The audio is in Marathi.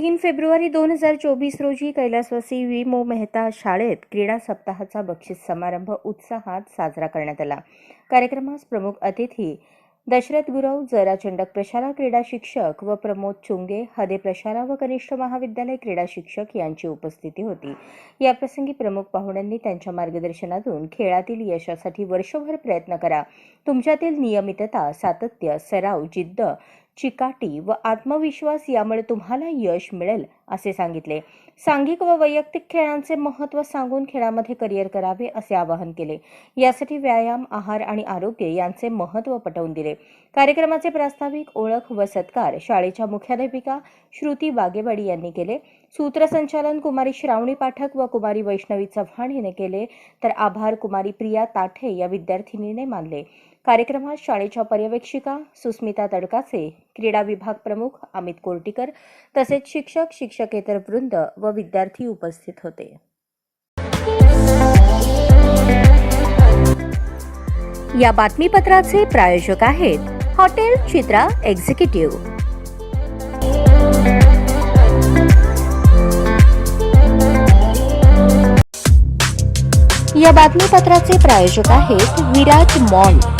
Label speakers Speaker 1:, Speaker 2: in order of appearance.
Speaker 1: तीन फेब्रुवारी दोन हजार चोवीस रोजी कैलासवासी वि मो मेहता शाळेत क्रीडा सप्ताहाचा बक्षीस समारंभ उत्साहात साजरा करण्यात आला. कार्यक्रमास प्रमुख अतिथी दशरथ गुरव जरा चंडक प्रशाला क्रीडा शिक्षक व प्रमोद चुंगे हदे प्रशाला व कनिष्ठ महाविद्यालय क्रीडा शिक्षक यांची उपस्थिती होती. याप्रसंगी प्रमुख पाहुण्यांनी त्यांच्या मार्गदर्शनातून खेळातील यशासाठी वर्षभर प्रयत्न करा. तुमच्यातील नियमितता सातत्य सराव जिद्द चिकाटी व आत्मविश्वास यामुळे तुम्हाला यश मिळेल असे सांगितले. सांघिक व वैयक्तिक खेळांचे महत्त्व सांगून खेळामध्ये करिअर करावे असे आवाहन केले. यासाठी व्यायाम आहार आणि आरोग्य यांचे महत्त्व पटवून दिले. कार्यक्रमाचे प्रास्ताविक ओळख व सत्कार शाळेच्या मुख्याध्यापिका श्रुती बागेवाडी यांनी केले. सूत्रसंचालन कुमारी श्रावणी पाठक व कुमारी वैष्णवी चव्हाण हिने केले. तर आभार कुमारी प्रिया ताठे या विद्यार्थिनीने मानले. कार्यक्रमात शाळेच्या पर्यवेक्षिका सुस्मिता तडकाचे क्रीडा विभाग प्रमुख अमित कोर्टीकर तसेच शिक्षक शिक्षकेतर वृंद व विद्यार्थी उपस्थित होते. या बातमीपत्राचे प्रायोजक आहेत हॉटेल चित्रा एक्झिक्युटिव्ह. या बातमीपत्राचे प्रायोजक आहेत विराज मॉल.